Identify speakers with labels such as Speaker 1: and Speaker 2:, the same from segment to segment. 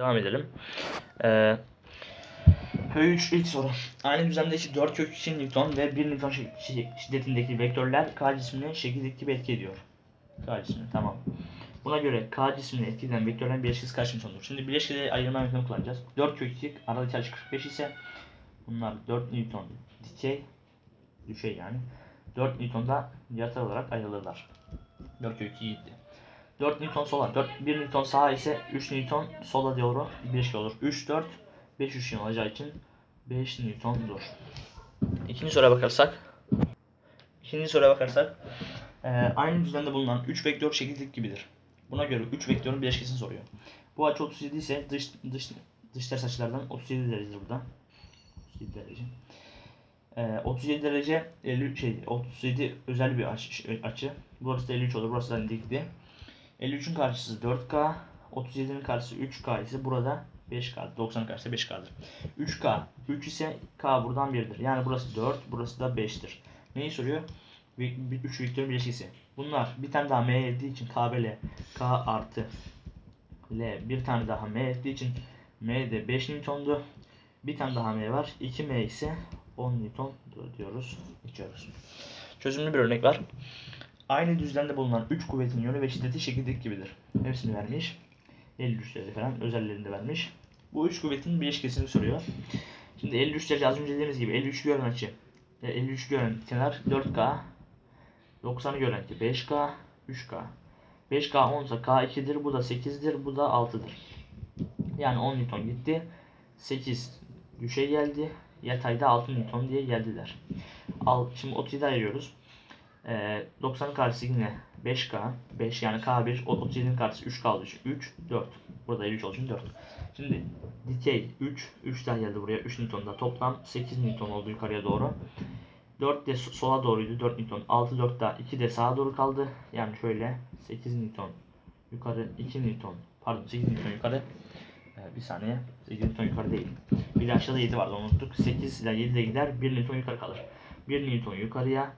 Speaker 1: Devam edelim. Ee, P3 ilk soru. Aynı düzlemdeki 4 kök 2 Newton ve 1 Newton şi- şi- şiddetindeki vektörler K cismine şekildeki gibi etki ediyor. K cismine tamam. Buna göre K cismini etkileyen vektörlerin bileşkesi kaç Newton'dur? Şimdi bileşkeleri ayırma yöntemini kullanacağız. 4 kök 2 aradaki açı 45 ise bunlar 4 Newton dikey düşey yani. 4 Newton da yatay olarak ayrılırlar. 4 kök 2 gitti. 4 Newton sola, 4, 1 Newton sağa ise 3 Newton sola doğru bir bileşke olur. 3, 4, 5 üçgen olacağı için 5 Newton'dur. İkinci soruya bakarsak, ikinci soruya bakarsak, eee, aynı düzlemde bulunan 3 vektör şekillik gibidir. Buna göre 3 vektörün bileşkesini soruyor. Bu açı 37 ise dış dış dış ters açılardan 37 derecedir burada. 37 derece. Eee 37 derece 50 şey 37 özel bir açı, açı. Burası da 53 olur. Burası da dikti. 53'ün karşısı 4K, 37'nin karşısı 3K ise burada 5K, 90'ın karşısı 5K'dır. 3K, 3 ise K buradan 1'dir. Yani burası 4, burası da 5'tir. Neyi soruyor? 3 vektörün bileşkesi. Bunlar bir tane daha M ettiği için K ve K artı L bir tane daha M ettiği için M de 5 Newton'du. Bir tane daha M var. 2M ise 10 Newton diyoruz. Geçiyoruz. Çözümlü bir örnek var. Aynı düzlemde bulunan 3 kuvvetin yönü ve şiddeti şekildeki gibidir. Hepsini vermiş. 53 derece falan özellerini de vermiş. Bu 3 kuvvetin bileşkesini soruyor. Şimdi 53 derece az önce dediğimiz gibi 53 gören açı. e, 53 gören kenar 4K. 90'ı gören ki 5K, 3K. 5K 10 ise K 2'dir, bu da 8'dir, bu da 6'dır. Yani 10 Newton gitti. 8 düşey geldi. Yatayda 6 Newton diye geldiler. Al, şimdi 37 ayırıyoruz. Ee, 90'ın karşısı yine 5K. 5 yani K1. o 37'nin karşısı 3K olduğu için 3, 4. Burada 53 olduğu için 4. Şimdi dikey 3. 3 daha geldi buraya. 3 Newton da toplam 8 Newton oldu yukarıya doğru. 4 de so- sola doğruydu. 4 Newton. 6, 4 daha 2 de sağa doğru kaldı. Yani şöyle 8 Newton yukarı 2 Newton. Pardon 8 Newton yukarı. Ee, bir saniye. 8 Newton yukarı değil. Bir de aşağıda 7 vardı onu unuttuk. 8 ile 7 de gider. 1 Newton yukarı kalır. 1 Newton yukarıya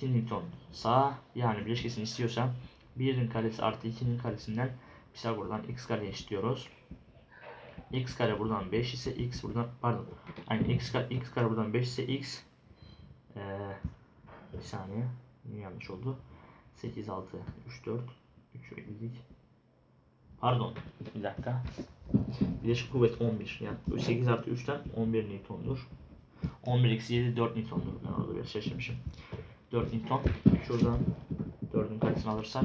Speaker 1: 2 Newton sağa yani bileşkesini istiyorsam 1'in karesi artı 2'nin karesinden Pisagor'dan x kare eşitliyoruz. x kare buradan 5 ise x buradan pardon. Aynı x kare, x kare buradan 5 ise x ee, bir saniye niye yanlış oldu? 8 6 3 4 3 dedik. Pardon bir dakika. Bileşik kuvvet 11 yani 8 artı 3'ten 11 Newton'dur. 11 eksi 7 4 Newton'dur. Ben orada biraz şaşırmışım. 4 Newton. Şuradan 4'ün karesini alırsak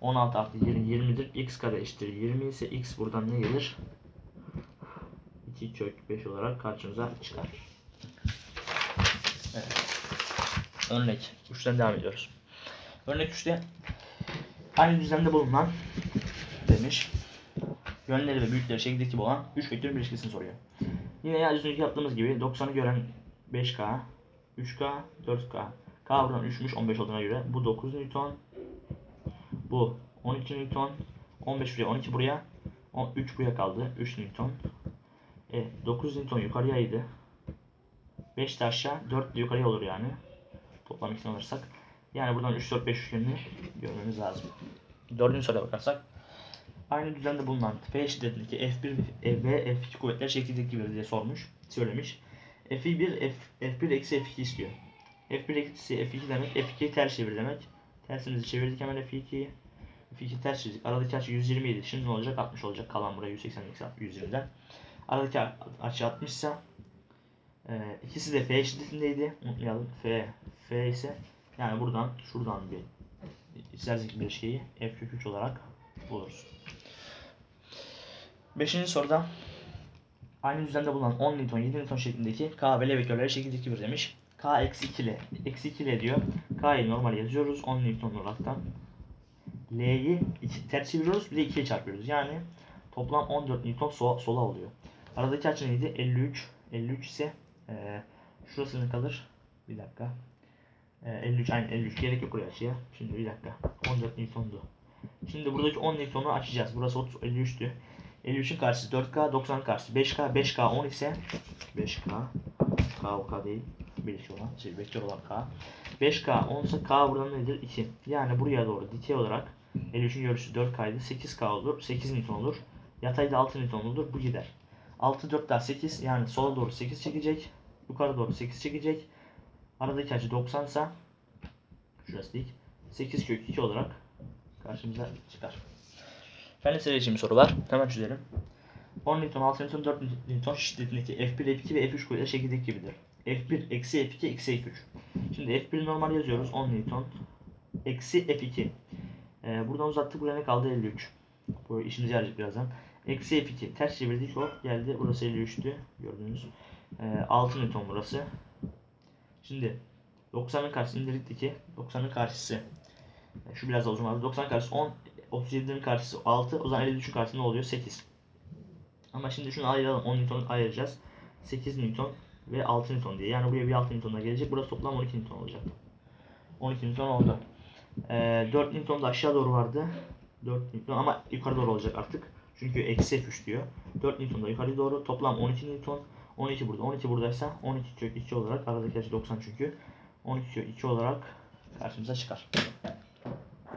Speaker 1: 16 artı 20 20'dir. X kare eşittir 20 ise x buradan ne gelir? 2 kök 5 olarak karşımıza çıkar. Evet. Örnek 3'ten devam ediyoruz. Örnek 3'te aynı düzlemde bulunan demiş. Yönleri ve büyükleri şekildeki olan 3 vektörün bileşkesini soruyor. Yine az önceki yaptığımız gibi 90'ı gören 5K, 3K, 4K. K buradan 3'müş 15 olduğuna göre. Bu 9 Newton. Bu 12 Newton. 15 buraya 12 buraya. 3 buraya kaldı. 3 Newton. E, 9 Newton yukarıyaydı. 5 de aşağı 4 de yukarıya olur yani. Toplam ikisini alırsak. Yani buradan 3 4 5 üçgenini görmemiz lazım. Dördüncü soruya bakarsak. Aynı düzende bulunan F şiddetindeki F1 ve F2 kuvvetler şekildeki gibi diye sormuş, söylemiş. F1 F, F1 eksi F2 istiyor. F1 eksi F2 demek F2'yi ters çevir demek. Tersimizi çevirdik hemen F2'yi. F2 ters çizdik. Aradaki açı 120 idi. Şimdi ne olacak? 60 olacak. Kalan buraya 180 eksi 120'den. Aradaki açı 60 ise e, ikisi de F şiddetindeydi. Unutmayalım. F, F ise yani buradan şuradan bir çizersek bir şeyi F kök 3 olarak buluruz. Beşinci soruda aynı düzende bulunan 10 Newton 7 Newton şeklindeki K ve L vektörleri şekildeki gibi demiş. K eksi 2 L. Eksi 2 L diyor. K'yı normal yazıyoruz 10 Newton olaraktan. L'yi ters çeviriyoruz bir de 2'ye çarpıyoruz. Yani toplam 14 Newton so sola oluyor. Aradaki açı neydi? 53. 53 ise e, şurası ne kalır? Bir dakika. E, 53 aynı 53 gerek yok buraya açıya. Şimdi bir dakika. 14 Newton'du. Şimdi buradaki 10 Newton'u açacağız. Burası 30, 53'tü. 53'ün karşısı 4K, 90'ın karşısı 5K, 5K 10 ise 5K, K o K değil, birleşik olan, şey vektör olan K. 5K 10 ise K buradan nedir? 2. Yani buraya doğru dikey olarak 53'ün görüntüsü 4K'ydı. 8K olur, 8 Newton olur. Yatayda 6 Newton'ludur. Bu gider. 6 4 daha 8 yani sola doğru 8 çekecek. Yukarı doğru 8 çekecek. Aradaki açı 90 ise şurası dik. 8 kök 2 olarak karşımıza çıkar. Fen liseli için bir soru var. Hemen çözelim. 10 Newton, 6 Newton, 4 Newton şiddetindeki F1, F2 ve F3 kuvvetleri şekildeki gibidir. F1 eksi F2 eksi F3. Şimdi F1 normal yazıyoruz 10 Newton eksi F2. Ee, buradan uzattık buraya ne kaldı 53. Bu işimize yarayacak birazdan. Eksi F2 ters çevirdik hop geldi burası 53'tü gördüğünüz. Ee, 6 Newton burası. Şimdi 90'ın karşısı indirdik ki 90'ın karşısı. Şu biraz da uzun abi. 90'ın karşısı 10. 37'nin karşısı 6. O zaman 53'ün karşısında ne oluyor? 8. Ama şimdi şunu ayıralım. 10 Newton ayıracağız. 8 Newton ve 6 Newton diye. Yani buraya bir 6 Newton'da gelecek. Burası toplam 12 Newton olacak. 12 Newton oldu. Ee, 4 Newton da aşağı doğru vardı. 4 Newton ama yukarı doğru olacak artık. Çünkü eksi F3 diyor. 4 Newton da yukarı doğru. Toplam 12 Newton. 12 burada. 12 buradaysa 12 kök 2 olarak aradaki açı 90 çünkü. 12 kök 2 olarak karşımıza çıkar.